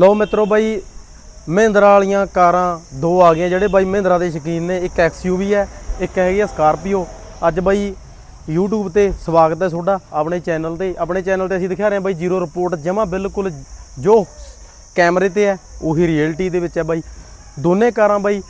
ਲਓ ਮਿੱਤਰੋ ਬਾਈ, ਮਹਿੰਦਰਾ ਵਾਲੀਆਂ ਕਾਰਾਂ ਦੋ ਆ ਗਈਆਂ ਜਿਹੜੇ ਬਾਈ ਮਹਿੰਦਰਾ ਦੇ ਸ਼ੌਕੀਨ ਨੇ, ਇੱਕ ਐਕਸਯੂਵੀ ਹੈ, ਇੱਕ ਹੈਗੀ ਆ ਸਕਾਰਪੀਓ। ਅੱਜ ਬਾਈ YouTube ਤੇ ਸਵਾਗਤ ਹੈ ਤੁਹਾਡਾ, ਆਪਣੇ ਚੈਨਲ ਤੇ। ਆਪਣੇ ਚੈਨਲ ਤੇ ਅਸੀਂ ਦਿਖਾ ਰਹੇ ਹਾਂ ਬਾਈ ਜ਼ੀਰੋ ਰਿਪੋਰਟ, ਜਮਾ ਬਿਲਕੁਲ ਜੋ ਕੈਮਰੇ ਤੇ ਹੈ, ਉਹੀ ਰਿਐਲਿਟੀ ਦੇ ਵਿੱਚ ਹੈ ਬਾਈ। ਦੋਨੇ ਕਾਰਾਂ ਬਾਈ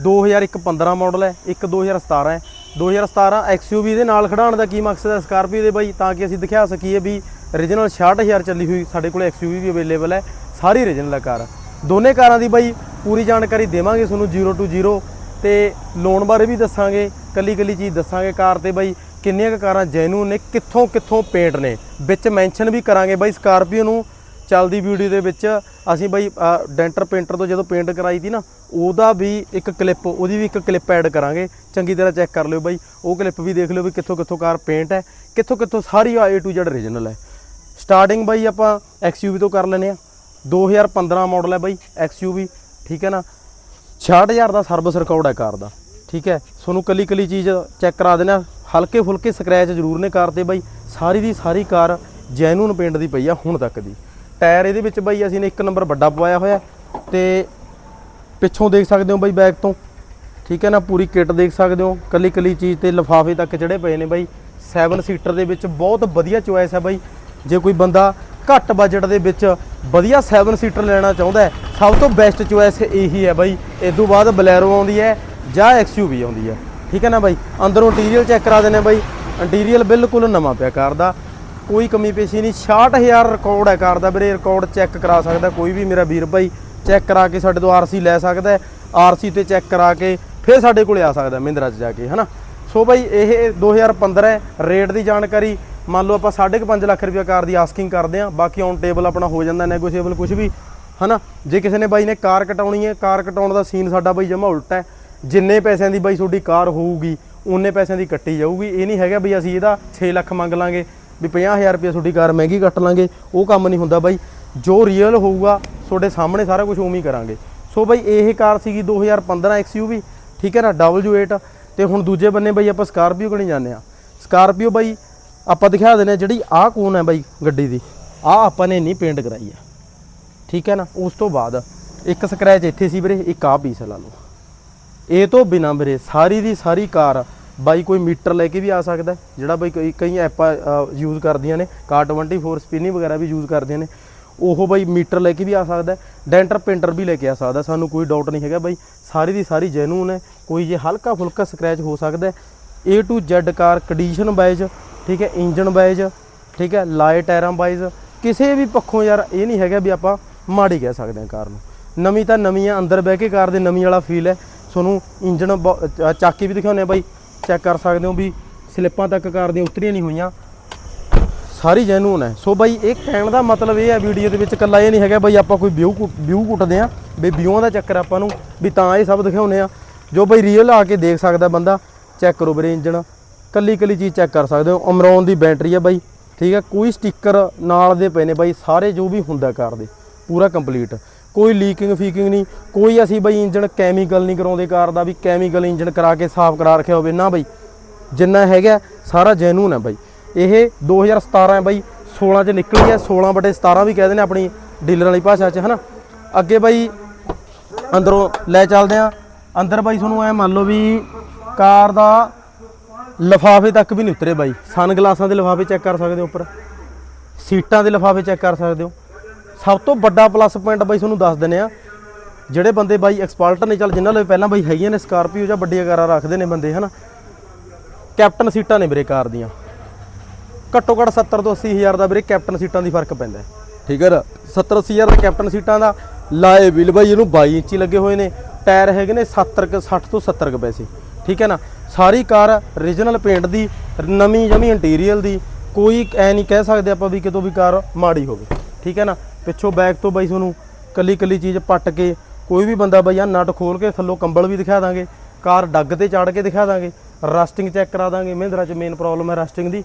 2001 15 ਮਾਡਲ ਹੈ, ਇੱਕ 2017 ਹੈ। 2017 XUV ਦੇ ਨਾਲ ਖੜਾਉਣ ਦਾ ਕੀ ਮਕਸਦ ਹੈ ਸਕਾਰਪੀਓ ਦੇ ਬਾਈ? ਤਾਂ ਕਿ ਅਸੀਂ ਦਿਖਾ ਸਕੀਏ ਵੀ origignal 66000 ਚੱਲੀ ਹੋਈ ਸਾਡੇ ਕੋਲ XUV ਵੀ ਅਵੇਲੇਬਲ ਹੈ। ਸਾਰੀ ਰੀਜਨਲ ਹੈ ਕਾਰ ਦੋਨੇ ਕਾਰਾਂ ਦੀ ਬਾਈ ਪੂਰੀ ਜਾਣਕਾਰੀ ਦੇਵਾਂਗੇ ਤੁਹਾਨੂੰ 0 ਟੂ 0 ਤੇ ਲੋਨ ਬਾਰੇ ਵੀ ਦੱਸਾਂਗੇ ਕੱਲੀ ਕੱਲੀ ਚੀਜ਼ ਦੱਸਾਂਗੇ ਕਾਰ ਤੇ ਬਾਈ, ਕਿੰਨੀਆਂ ਕੁ ਕਾਰਾਂ ਜੈਨੂਨ ਨੇ, ਕਿੱਥੋਂ ਕਿੱਥੋਂ ਪੇਂਟ ਨੇ। ਵਿੱਚ ਮੈਂਸ਼ਨ ਵੀ ਕਰਾਂਗੇ ਬਾਈ ਸਕਾਰਪੀਓ ਨੂੰ, ਚੱਲਦੀ ਵੀਡੀਓ ਦੇ ਵਿੱਚ। ਅਸੀਂ ਬਾਈ ਡੈਂਟਰ ਪੇਂਟਰ ਤੋਂ ਜਦੋਂ ਪੇਂਟ ਕਰਾਈ ਸੀ ਨਾ, ਉਹਦਾ ਵੀ ਇੱਕ ਕਲਿੱਪ ਉਹਦੀ ਵੀ ਇੱਕ ਕਲਿੱਪ ਐਡ ਕਰਾਂਗੇ। ਚੰਗੀ ਤਰ੍ਹਾਂ ਚੈੱਕ ਕਰ ਲਿਓ ਬਾਈ। ਉਹ ਕਲਿੱਪ ਵੀ ਦੇਖ ਲਿਓ ਵੀ ਕਿੱਥੋਂ ਕਿੱਥੋਂ ਕਾਰ ਪੇਂਟ ਹੈ, ਕਿੱਥੋਂ ਕਿੱਥੋਂ ਸਾਰੀ A to Z origignal ਹੈ। ਸਟਾਰਟਿੰਗ ਬਾਈ ਆਪਾਂ XUV ਤੋਂ ਕਰ ਲੈਨੇ ਆ 2015 ਮਾਡਲ ਹੈ ਬਾਈ XUV ਠੀਕ ਹੈ ਨਾ? 66000 ਦਾ ਸਰਵਿਸ ਰਿਕਾਰਡ ਹੈ ਕਾਰ ਦਾ, ਠੀਕ ਹੈ? ਤੁਹਾਨੂੰ ਕੱਲੀ ਕੱਲੀ ਚੀਜ਼ ਚੈੱਕ ਕਰਾ ਦੇਣਾ ਹਲਕੇ ਫੁਲਕੇ ਸਕ੍ਰੈਚ ਜ਼ਰੂਰ ਨੇ ਕਾਰ ਤੇ ਬਾਈ। ਸਾਰੀ ਦੀ ਸਾਰੀ ਕਾਰ ਜੈਨੂਨ ਪੇਂਟ ਦੀ ਪਈ ਆ ਹੁਣ ਤੱਕ ਦੀ। ਟਾਇਰ ਇਹਦੇ ਵਿੱਚ ਬਾਈ ਅਸੀਂ ਨੇ ਇੱਕ ਨੰਬਰ ਵੱਡਾ ਪਵਾਇਆ ਹੋਇਆ ਤੇ ਪਿੱਛੋਂ ਦੇਖ ਸਕਦੇ ਹੋ ਬਾਈ ਬੈਕ ਤੋਂ। ਠੀਕ ਹੈ ਨਾ? ਪੂਰੀ ਕਿੱਟ ਦੇਖ ਸਕਦੇ ਹੋ। ਕੱਲੀ ਕੱਲੀ ਚੀਜ਼ ਤੇ ਲਿਫਾਫੇ ਤੱਕ ਜਿਹੜੇ ਪਏ ਨੇ ਬਾਈ। 7 ਸੀਟਰ ਦੇ ਵਿੱਚ ਬਹੁਤ ਵਧੀਆ ਚੁਆਇਸ ਹੈ ਬਾਈ। ਜੇ ਕੋਈ ਬੰਦਾ ਘੱਟ ਬਜਟ ਦੇ ਵਿੱਚ ਵਧੀਆ 7 ਸੀਟਰ ਲੈਣਾ ਚਾਹੁੰਦਾ ਹੈ। ਸਭ ਤੋਂ ਬੈਸਟ ਚੁਆਇਸ ਇਹੀ ਹੈ ਬਾਈ। ਇਸ ਤੋਂ ਬਾਅਦ ਬਲੈਰੋ ਆਉਂਦੀ ਹੈ ਜਾਂ ਐਕਸਯੂਵੀ ਆਉਂਦੀ ਹੈ। ਠੀਕ ਹੈ ਨਾ ਬਾਈ? ਅੰਦਰੋਂ ਇੰਟੀਰੀਅਰ ਚੈੱਕ ਕਰਾ ਦੇਣੇ ਬਾਈ। ਇੰਟੀਰੀਅਰ ਬਿਲਕੁਲ ਨਵਾਂ ਪਿਆ ਕਾਰ ਦਾ। ਕੋਈ ਕਮੀ ਪੇਸ਼ੀ ਨਹੀਂ। 66000 ਰਿਕਾਰਡ ਹੈ ਕਾਰ ਦਾ ਵੀਰੇ। ਰਿਕਾਰਡ ਚੈੱਕ ਕਰਾ ਸਕਦਾ ਕੋਈ ਵੀ ਮੇਰਾ ਵੀਰ ਬਾਈ। ਚੈੱਕ ਕਰਾ ਕੇ ਸਾਡੇ ਤੋਂ ਆਰਸੀ ਲੈ ਸਕਦਾ ਹੈ। ਆਰਸੀ ਤੇ ਚੈੱਕ ਕਰਾ ਕੇ ਫਿਰ ਸਾਡੇ ਕੋਲੇ ਆ ਸਕਦਾ ਮਹਿੰਦਰਾ 'ਚ ਜਾ ਕੇ ਹਨਾ ਸੋ ਬਾਈ ਇਹ 2015 ਹੈ। ਰੇਟ ਦੀ ਜਾਣਕਾਰੀ ਮੰਨ ਲਓ ਆਪਾਂ 5.5 ਲੱਖ ਰੁਪਏ ਕਾਰ ਦੀ ਆਸਕਿੰਗ ਕਰਦੇ ਆ ਬਾਕੀ ਔਨ ਟੇਬਲ ਆਪਣਾ ਹੋ ਜਾਂਦਾ ਨੈਗੋਸ਼ੀਏਬਲ ਕੁਝ ਵੀ, ਹਨਾ? ਜੇ ਕਿਸੇ ਨੇ ਬਾਈ ਨੇ ਕਾਰ ਕਟਾਉਣੀ ਹੈ, ਕਾਰ ਕਟਾਉਣ ਦਾ ਸੀਨ ਸਾਡਾ ਬਾਈ ਜਮਾ ਉਲਟਾ ਹੈ। ਜਿੰਨੇ ਪੈਸਿਆਂ ਦੀ ਬਾਈ ਤੁਹਾਡੀ ਕਾਰ ਹੋਊਗੀ ਉਨੇ ਪੈਸਿਆਂ ਦੀ ਕੱਟੀ ਜਾਊਗੀ। ਇਹ ਨਹੀਂ ਹੈਗਾ ਬਈ ਅਸੀਂ ਇਹਦਾ 6 ਲੱਖ ਮੰਗ ਲਾਂਗੇ, ਵੀ 50000 ਰੁਪਏ ਤੁਹਾਡੀ ਕਾਰ ਮਹਿੰਗੀ ਕੱਟ ਲਾਂਗੇ। ਉਹ ਕੰਮ ਨਹੀਂ ਹੁੰਦਾ ਬਾਈ। ਜੋ ਰੀਅਲ ਹੋਊਗਾ, ਤੁਹਾਡੇ ਸਾਹਮਣੇ ਸਾਰਾ ਕੁਝ ਉਵੇਂ ਹੀ ਕਰਾਂਗੇ। ਸੋ ਬਾਈ, ਇਹ ਕਾਰ ਸੀਗੀ 2015 XUV ਠੀਕ ਹੈ ਨਾ? W8 ਤੇ ਹੁਣ ਦੂਜੇ ਬੰਨੇ ਬਾਈ ਆਪਾਂ ਸਕਾਰਪੀਓ ਕਣੀ ਜਾਂਦੇ ਆ ਸਕਾਰਪੀਓ ਬਾਈ ਆਪਾਂ ਦਿਖਾ ਦਿੰਦੇ ਆ ਜਿਹੜੀ ਆਹ ਕੋਨ ਹੈ ਬਾਈ ਗੱਡੀ ਦੀ। ਆਹ ਆਪਾਂ ਨੇ ਨਹੀਂ ਪੇਂਟ ਕਰਾਈ ਆ ਠੀਕ ਹੈ ਨਾ? ਉਸ ਤੋਂ ਬਾਅਦ ਇੱਕ ਸਕ੍ਰੈਚ ਇੱਥੇ ਸੀ ਵੀਰੇ, ਇੱਕ ਆਹ ਪੀਸ ਲਾ ਲਓ। ਇਹ ਤੋਂ ਬਿਨਾ ਵੀਰੇ ਸਾਰੀ ਦੀ ਸਾਰੀ ਕਾਰ ਬਾਈ ਕੋਈ ਮੀਟਰ ਲੈ ਕੇ ਵੀ ਆ ਸਕਦਾ ਜਿਹੜਾ ਬਾਈ ਕਈ ਐਪਾਂ ਯੂਜ਼ ਕਰਦੀਆਂ ਨੇ। ਕਾਰ 24 ਸਪਿਨੀ ਵਗੈਰਾ ਵੀ ਯੂਜ਼ ਕਰਦੀਆਂ ਨੇ। ਉਹ ਬਾਈ ਮੀਟਰ ਲੈ ਕੇ ਵੀ ਆ ਸਕਦਾ ਡੈਂਟਰ ਪੇਂਟਰ ਵੀ ਲੈ ਕੇ ਆ ਸਕਦਾ ਸਾਨੂੰ ਕੋਈ ਡਾਊਟ ਨਹੀਂ ਹੈਗਾ ਬਾਈ। ਸਾਰੀ ਦੀ ਸਾਰੀ ਜੈਨੂਨ ਹੈ। ਕੋਈ ਜੇ ਹਲਕਾ ਫੁਲਕਾ ਸਕ੍ਰੈਚ ਹੋ ਸਕਦਾ ਹੈ। A to Z car condition wise ਠੀਕ ਹੈ ਇੰਜਨ ਵਾਈਜ਼ ਠੀਕ ਹੈ, ਲਾਏ ਟਾਇਰਾਂ ਵਾਈਜ਼ ਕਿਸੇ ਵੀ ਪੱਖੋਂ ਯਾਰ ਇਹ ਨਹੀਂ ਹੈਗਾ ਵੀ ਆਪਾਂ ਮਾੜੀ ਕਹਿ ਸਕਦੇ ਹਾਂ ਕਾਰ ਨੂੰ। ਨਵੀਂ ਤਾਂ ਨਵੀਂ ਆ, ਅੰਦਰ ਬਹਿ ਕੇ ਕਾਰ ਦੇ ਨਵੀਂ ਵਾਲਾ ਫੀਲ ਹੈ। ਤੁਹਾਨੂੰ ਇੰਜਨ ਚੱਕ ਕੇ ਵੀ ਦਿਖਾਉਂਦੇ ਆ ਬਾਈ। ਚੈੱਕ ਕਰ ਸਕਦੇ ਹੋ ਵੀ ਸਲਿੱਪਾਂ ਤੱਕ ਕਾਰ ਦੀਆਂ ਉਤਰੀਆਂ ਨਹੀਂ ਹੋਈਆਂ। ਸਾਰੀ ਜੈਨੂਨ ਹੈ। ਸੋ ਬਾਈ, ਇਹ ਕਹਿਣ ਦਾ ਮਤਲਬ ਇਹ ਹੈ ਵੀਡੀਓ ਦੇ ਵਿੱਚ ਕੱਲਾ ਇਹ ਨਹੀਂ ਹੈਗਾ ਬਾਈ, ਆਪਾਂ ਕੋਈ ਵਿਊ ਵਿਊ ਕੁੱਟਦੇ ਆ ਵੀ ਵਿਊਆਂ ਦਾ ਚੱਕਰ ਆਪਾਂ ਨੂੰ ਵੀ ਤਾਂ ਇਹ ਸਭ ਦਿਖਾਉਨੇ ਆ ਜੋ ਬਾਈ ਰੀਅਲ ਆ ਕੇ ਦੇਖ ਸਕਦਾ ਬੰਦਾ ਚੈੱਕ ਕਰੋ ਵੀਰੇ ਇੰਜਣ। ਕੱਲੀ ਕੱਲੀ ਚੀਜ਼ ਚੈੱਕ ਕਰ ਸਕਦੇ ਹੋ। ਅਮਰੌਨ ਦੀ ਬੈਟਰੀ ਹੈ ਬਾਈ, ਠੀਕ ਹੈ ਕੋਈ ਸਟicker ਨਾਲ ਦੇ ਪਏ ਨੇ ਬਾਈ, ਸਾਰੇ ਜੋ ਵੀ ਹੁੰਦਾ ਕਾਰ ਦੇ, ਪੂਰਾ ਕੰਪਲੀਟ ਕੋਈ ਲੀਕਿੰਗ ਫੀਕਿੰਗ ਨਹੀਂ, ਕੋਈ ਅਸੀਂ ਬਾਈ ਇੰਜਨ ਕੈਮੀਕਲ ਨਹੀਂ ਕਰਾਉਂਦੇ ਕਾਰ ਦਾ, ਵੀ ਕੈਮੀਕਲ ਇੰਜਨ ਕਰਾ ਕੇ ਸਾਫ਼ ਕਰਾ ਰੱਖਿਆ ਹੋਵੇ। ਨਾ ਬਾਈ, ਜਿੰਨਾ ਹੈਗਾ, ਸਾਰਾ ਜੈਨੂਨ ਹੈ ਬਾਈ। ਇਹ 2017 ਹੈ ਬਾਈ 16 ਚ ਨਿਕਲੀ ਹੈ 16 ਬਟੇ 17 ਵੀ ਕਹਿੰਦੇ ਨੇ ਆਪਣੀ ਡੀਲਰ ਵਾਲੀ ਭਾਸ਼ਾ ਚ, ਹਨਾ? ਅੱਗੇ ਬਾਈ, ਅੰਦਰੋਂ ਲੈ ਚੱਲਦੇ ਆ। ਅੰਦਰ ਬਾਈ ਤੁਹਾਨੂੰ ਐ ਮੰਨ ਲਓ ਵੀ ਕਾਰ ਦਾ ਲਫਾਫੇ ਤੱਕ ਵੀ ਨਹੀਂ ਉਤਰੇ ਬਾਈ। ਸਨ ਗਲਾਸਾਂ ਦੇ ਲਫਾਫੇ ਚੈੱਕ ਕਰ ਸਕਦੇ ਹੋ ਉੱਪਰ। ਸੀਟਾਂ ਦੇ ਲਫਾਫੇ ਚੈੱਕ ਕਰ ਸਕਦੇ ਹੋ। ਸਭ ਤੋਂ ਵੱਡਾ ਪਲੱਸ ਪੁਆਇੰਟ ਬਾਈ ਤੁਹਾਨੂੰ ਦੱਸ ਦਿੰਨੇ ਆ ਜਿਹੜੇ ਬੰਦੇ ਬਾਈ ਐਕਸਪਲਟ ਨੇ, ਚੱਲ ਜਿਨ੍ਹਾਂ ਲਈ ਪਹਿਲਾਂ ਬਾਈ ਹੈਗੀਆਂ ਨੇ ਸਕਾਰਪੀਓ ਜਾਂ ਵੱਡੀਆਂ ਕਾਰਾਂ ਰੱਖਦੇ ਨੇ ਬੰਦੇ, ਹਨਾ। ਕੈਪਟਨ ਸੀਟਾਂ ਨੇ ਵੀਰੇ ਕਾਰ ਦੀਆਂ। ਘੱਟੋ ਘੱਟ 70 ਤੋਂ 80 ਹਜ਼ਾਰ ਦਾ ਵੀਰੇ ਕੈਪਟਨ ਸੀਟਾਂ ਦੀ ਫ਼ਰਕ ਪੈਂਦਾ ਠੀਕ ਹੈ ਨਾ? 70 80 ਹਜ਼ਾਰ ਦਾ ਕੈਪਟਨ ਸੀਟਾਂ ਦਾ ਲਾਏ ਵੀਲ ਬਾਈ, ਇਹਨੂੰ 22 ਇੰਚੀ ਲੱਗੇ ਹੋਏ ਨੇ। ਟਾਇਰ ਹੈਗੇ ਨੇ 70 ਕੁ 60 ਤੋਂ 70 ਕੁ ਪੈਸੇ। ਠੀਕ ਹੈ ਨਾ? ਸਾਰੀ ਕਾਰ ਰੀਜਨਲ ਪੇਂਟ ਦੀ, ਨਵੀਂ ਜਮੀ ਇੰਟੀਰੀਅਰ ਦੀ, ਕੋਈ ਐ ਨਹੀਂ ਕਹਿ ਸਕਦੇ ਆਪਾਂ ਵੀ ਕਿਤੋਂ ਵੀ ਕਾਰ ਮਾੜੀ ਹੋਵੇ, ਠੀਕ ਹੈ ਨਾ? ਪਿੱਛੋਂ ਬੈਕ ਤੋਂ ਬਾਈ ਤੁਹਾਨੂੰ ਕੱਲੀ ਕੱਲੀ ਚੀਜ਼ ਪੱਟ ਕੇ, ਕੋਈ ਵੀ ਬੰਦਾ ਬਾਈ ਆ ਨਟ ਖੋਲ ਕੇ ਥੱਲੋਂ ਕੰਬਲ ਵੀ ਦਿਖਾ ਦਾਂਗੇ, ਕਾਰ ਡੱਗ ਤੇ ਚਾੜ ਕੇ ਦਿਖਾ ਦਾਂਗੇ ਰਸਟਿੰਗ ਚੈੱਕ ਕਰਾ ਦਾਂਗੇ, ਮਹਿੰਦਰਾ ਚ ਮੇਨ ਪ੍ਰੋਬਲਮ ਹੈ ਰਸਟਿੰਗ ਦੀ,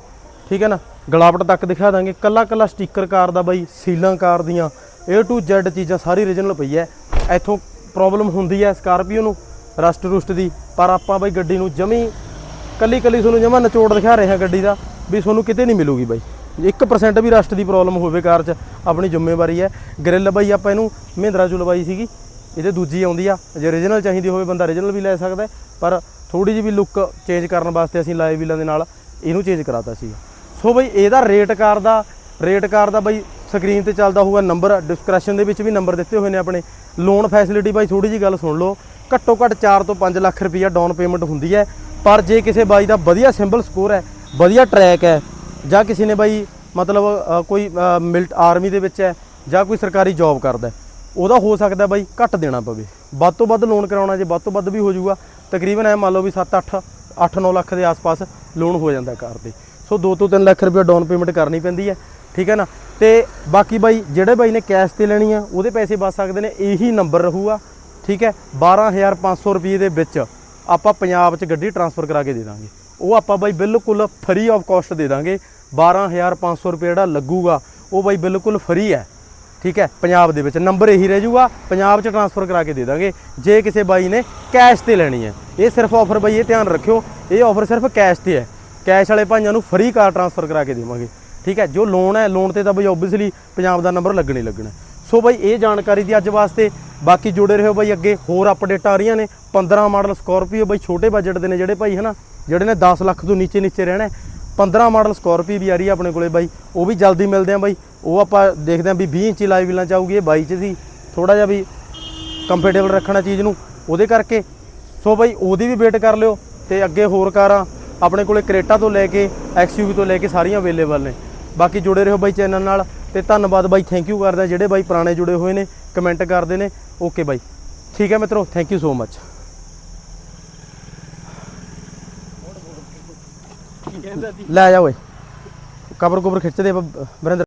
ਠੀਕ ਹੈ ਨਾ? ਗਲਾਵਟ ਤੱਕ ਦਿਖਾ ਦਾਂਗੇ ਕੱਲਾ ਕੱਲਾ ਸਟicker ਕਾਰ ਦਾ ਬਾਈ, ਸੀਲਾਂ ਕਾਰ ਦੀਆਂ, A to Z ਚੀਜ਼ਾਂ ਸਾਰੀ ਰੀਜਨਲ ਪਈ ਹੈ, ਇੱਥੋਂ ਪ੍ਰੋਬਲਮ ਹੁੰਦੀ ਹੈ ਸਕਾਰਪੀਓ ਨੂੰ ਰਸਟ ਰੁਸਟ ਦੀ, ਪਰ ਆਪਾਂ ਬਾਈ ਗੱਡੀ ਨੂੰ ਜਮੀ ਕੱਲੀ ਕੱਲੀ ਤੁਹਾਨੂੰ ਜਮਾ ਨਿਚੋੜ ਦਿਖਾ ਰਹੇ ਹਾਂ ਗੱਡੀ ਦਾ, ਵੀ ਤੁਹਾਨੂੰ ਕਿਤੇ ਨਹੀਂ ਮਿਲੂਗੀ ਬਾਈ। 1% ਵੀ ਰਸਟ ਦੀ ਪ੍ਰੋਬਲਮ ਹੋਵੇ ਕਾਰ 'ਚ, ਆਪਣੀ ਜ਼ਿੰਮੇਵਾਰੀ ਹੈ। ਗ੍ਰਿਲ ਬਾਈ ਆਪਾਂ ਇਹਨੂੰ ਮਹਿੰਦਰਾ ਚੋਂ ਲਵਾਈ ਸੀਗੀ, ਇਹਦੇ ਦੂਜੀ ਆਉਂਦੀ ਆ, ਜੇ origignal ਚਾਹੀਦੀ ਹੋਵੇ ਬੰਦਾ origignal ਵੀ ਲੈ ਸਕਦਾ ਪਰ ਥੋੜੀ ਜਿਹੀ ਵੀ ਲੁੱਕ ਚੇਂਜ ਕਰਨ ਵਾਸਤੇ ਅਸੀਂ ਲਾਈਵ ਵੀਲਾਂ ਦੇ ਨਾਲ, ਇਹਨੂੰ ਚੇਂਜ ਕਰਾਤਾ ਸੀ ਸੋ ਬਈ ਇਹਦਾ ਰੇਟ ਕਾਰ ਦਾ ਰੇਟ ਕਾਰ ਦਾ ਬਈ ਸਕਰੀਨ ਤੇ ਚੱਲਦਾ ਹੋਊਗਾ ਨੰਬਰ ਡਿਸਕ੍ਰਿਪਸ਼ਨ ਦੇ ਵਿੱਚ ਵੀ ਨੰਬਰ ਦਿੱਤੇ ਹੋਏ ਨੇ ਆਪਣੇ। ਲੋਨ ਫੈਸਿਲਿਟੀ ਬਾਈ ਥੋੜੀ ਜੀ ਗੱਲ ਸੁਣ ਲਓ। ਘੱਟੋ ਘੱਟ 4 ਤੋਂ 5 ਲੱਖ ਰੁਪਈਆ ਡਾਊਨ ਪੇਮੈਂਟ ਹੁੰਦੀ ਹੈ। ਪਰ ਜੇ ਕਿਸੇ ਬਾਈ ਦਾ ਵਧੀਆ ਸਿੰਬਲ ਸਕੋਰ ਹੈ, ਵਧੀਆ ਟਰੈਕ ਹੈ, ਜਾਂ ਕਿਸੇ ਨੇ ਬਾਈ ਮਤਲਬ ਕੋਈ ਮਿਲਟ ਆਰਮੀ ਦੇ ਵਿੱਚ ਹੈ, ਜਾਂ ਕੋਈ ਸਰਕਾਰੀ ਜੌਬ ਕਰਦਾ ਉਹਦਾ ਹੋ ਸਕਦਾ ਬਾਈ ਘੱਟ ਦੇਣਾ ਪਵੇ। ਵੱਧ ਤੋਂ ਵੱਧ ਲੋਨ ਕਰਾਉਣਾ, ਜੇ ਵੱਧ ਤੋਂ ਵੱਧ ਵੀ ਹੋ ਜਾਊਗਾ, ਤਕਰੀਬਨ ਐ ਮੰਨ ਲਓ ਵੀ 7 8 8-9 ਲੱਖ ਦੇ ਆਸ-ਪਾਸ ਲੋਨ ਹੋ ਜਾਂਦਾ ਕਾਰ ਤੇ। ਸੋ 2 ਤੋਂ 3 ਲੱਖ ਰੁਪਏ ਡਾਊਨ ਪੇਮੈਂਟ ਕਰਨੀ ਪੈਂਦੀ ਹੈ, ਠੀਕ ਹੈ ਨਾ? ਤੇ ਬਾਕੀ ਬਾਈ, ਜਿਹੜੇ ਬਾਈ ਨੇ ਕੈਸ਼ ਤੇ ਲੈਣੀ ਆ ਉਹਦੇ ਪੈਸੇ ਬਚ ਸਕਦੇ ਨੇ, ਇਹੀ ਨੰਬਰ ਰਹੂਗਾ। ਠੀਕ ਹੈ 12500 ਰੁਪਏ ਦੇ ਵਿੱਚ ਆਪਾਂ ਪੰਜਾਬ 'ਚ ਗੱਡੀ ਟਰਾਂਸਫਰ ਕਰਾ ਕੇ ਦੇ ਦਾਂਗੇ। ਉਹ ਆਪਾਂ ਬਾਈ ਬਿਲਕੁਲ ਫਰੀ ਆਫ ਕਾਸਟ ਦੇ ਦਾਂਗੇ। 12500 ਰੁਪਏ ਜਿਹੜਾ ਲੱਗੂਗਾ, ਉਹ ਬਾਈ ਬਿਲਕੁਲ ਫਰੀ ਹੈ। ਠੀਕ ਹੈ, ਪੰਜਾਬ ਦੇ ਵਿੱਚ ਨੰਬਰ ਇਹੀ ਰਹਿ ਜਾਊਗਾ, ਪੰਜਾਬ 'ਚ ਟਰਾਂਸਫਰ ਕਰਾ ਕੇ ਦੇ ਦਾਂਗੇ। ਜੇ ਕਿਸੇ ਬਾਈ ਨੇ ਕੈਸ਼ ਤੇ ਲੈਣੀ ਹੈ, ਇਹ ਸਿਰਫ ਆਫਰ ਬਾਈ ਇਹ ਧਿਆਨ ਰੱਖਿਓ, ਇਹ ਆਫਰ ਸਿਰਫ ਕੈਸ਼ ਤੇ ਹੈ। ਕੈਸ਼ ਵਾਲੇ ਭਾਈਆਂ ਨੂੰ ਫਰੀ ਕਾਰ ਟਰਾਂਸਫਰ ਕਰਾ ਕੇ ਦੇਵਾਂਗੇ। ਠੀਕ ਹੈ, ਜੋ ਲੋਨ ਹੈ ਲੋਨ ਤੇ ਤਾਂ ਬਈ ਆਬਵੀਅਸਲੀ ਪੰਜਾਬ ਦਾ ਨੰਬਰ ਲੱਗਣਾ ਹੀ ਲੱਗਣਾ। ਸੋ ਬਾਈ ਇਹ ਜਾਣਕਾਰੀ ਦੀ ਅੱਜ ਵਾਸਤੇ। ਬਾਕੀ ਜੁੜੇ ਰਹੋ ਬਾਈ ਅੱਗੇ। ਹੋਰ ਅਪਡੇਟ ਆ ਰਹੀਆਂ ਨੇ। 15 ਮਾਡਲ ਸਕੋਰਪੀਓ ਬਾਈ ਛੋਟੇ ਬਜਟ ਦੇ ਨੇ ਜਿਹੜੇ ਭਾਈ, ਹਨਾ? ਜਿਹੜੇ ਨੇ 10 ਲੱਖ ਤੋਂ ਨੀਚੇ ਨੀਚੇ ਰਹਿਣਾ ਹੈ। 15 ਮਾਡਲ ਸਕਾਰਪੀਓ ਵੀ ਆ ਰਹੀ ਹੈ ਆਪਣੇ ਕੋਲੇ ਬਾਈ। ਉਹ ਵੀ ਜਲਦੀ ਮਿਲਦੇ ਆ ਬਾਈ। ਉਹ ਆਪਾਂ ਦੇਖਦੇ ਆ ਵੀ 20 ਇੰਚੀ ਲਾਈਵ ਵੀਲਾਂ ਚ ਇਹ 22 ਚ ਸੀ। ਥੋੜਾ ਜਿਹਾ ਵੀ ਕੰਫਰਟੇਬਲ ਰੱਖਣਾ ਚੀਜ਼ ਨੂੰ। ਉਹਦੇ ਕਰਕੇ। ਸੋ ਬਾਈ ਉਹਦੀ ਵੀ ਵੇਟ ਕਰ ਲਿਓ ਤੇ ਅੱਗੇ ਹੋਰ ਕਾਰਾਂ ਆਪਣੇ ਕੋਲੇ ਕਰੇਟਾ ਤੋਂ ਲੈ ਕੇ ਐਕਸਯੂਵੀ ਤੋਂ ਲੈ ਕੇ ਸਾਰੀਆਂ ਅਵੇਲੇਬਲ ਨੇ। ਬਾਕੀ ਜੁੜੇ ਰਹੋ ਬਾਈ ਚੈਨਲ ਨਾਲ। ਤੇ ਧੰਨਵਾਦ ਬਾਈ ਥੈਂਕ ਯੂ ਕਰਦਾ ਜਿਹੜੇ ਬਾਈ ਪੁਰਾਣੇ ਜੁੜੇ ਹੋਏ ਨੇ ਕਮੈਂਟ ਕਰਦੇ ਨੇ ਓਕੇ ਬਾਈ। ਠੀਕ ਹੈ ਮਿੱਤਰੋ ਥੈਂਕ ਯੂ ਸੋ ਮੱਚ ਲੈ ਜਾ ਓਏ। ਕਬਰ ਕੁਬਰ ਖਿੱਚਦੇ ਵਰਿੰਦਰ